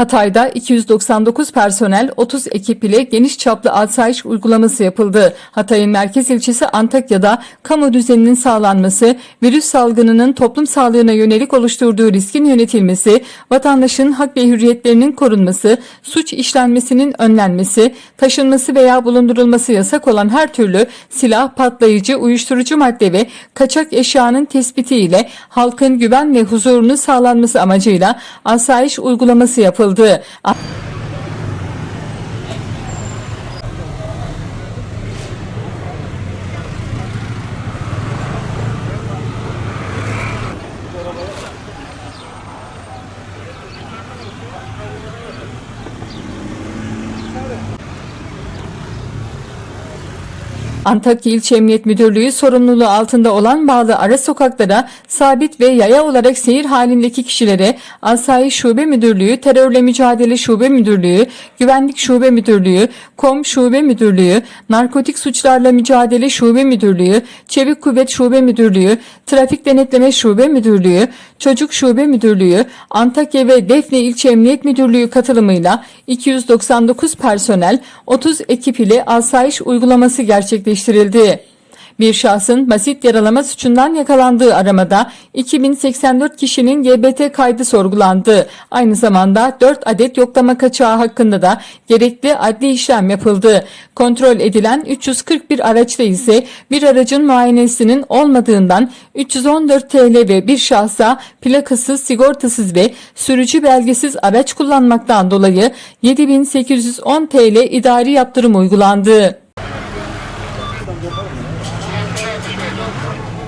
Hatay'da 299 personel 30 ekip ile geniş çaplı asayiş uygulaması yapıldı. Hatay'ın merkez ilçesi Antakya'da kamu düzeninin sağlanması, virüs salgınının toplum sağlığına yönelik oluşturduğu riskin yönetilmesi, vatandaşın hak ve hürriyetlerinin korunması, suç işlenmesinin önlenmesi, taşınması veya bulundurulması yasak olan her türlü silah, patlayıcı, uyuşturucu madde ve kaçak eşyanın tespiti ile halkın güven ve huzurunu sağlanması amacıyla asayiş uygulaması yapıldı. 不对啊 Antakya İlçe Emniyet Müdürlüğü sorumluluğu altında olan bağlı ara sokaklara sabit ve yaya olarak seyir halindeki kişilere Asayiş Şube Müdürlüğü, Terörle Mücadele Şube Müdürlüğü, Güvenlik Şube Müdürlüğü, KOM Şube Müdürlüğü, Narkotik Suçlarla Mücadele Şube Müdürlüğü, Çevik Kuvvet Şube Müdürlüğü, Trafik Denetleme Şube Müdürlüğü, Çocuk Şube Müdürlüğü, Antakya ve Defne İlçe Emniyet Müdürlüğü katılımıyla 299 personel 30 ekip ile asayiş uygulaması gerçekleştirildi. Bir şahsın basit yaralama suçundan yakalandığı aramada 2084 kişinin GBT kaydı sorgulandı. Aynı zamanda 4 adet yoklama kaçağı hakkında da gerekli adli işlem yapıldı. Kontrol edilen 341 araçta ise bir aracın muayenesinin olmadığından 314 TL ve bir şahsa plakasız, sigortasız ve sürücü belgesiz araç kullanmaktan dolayı 7810 TL idari yaptırım uygulandı. Thank you.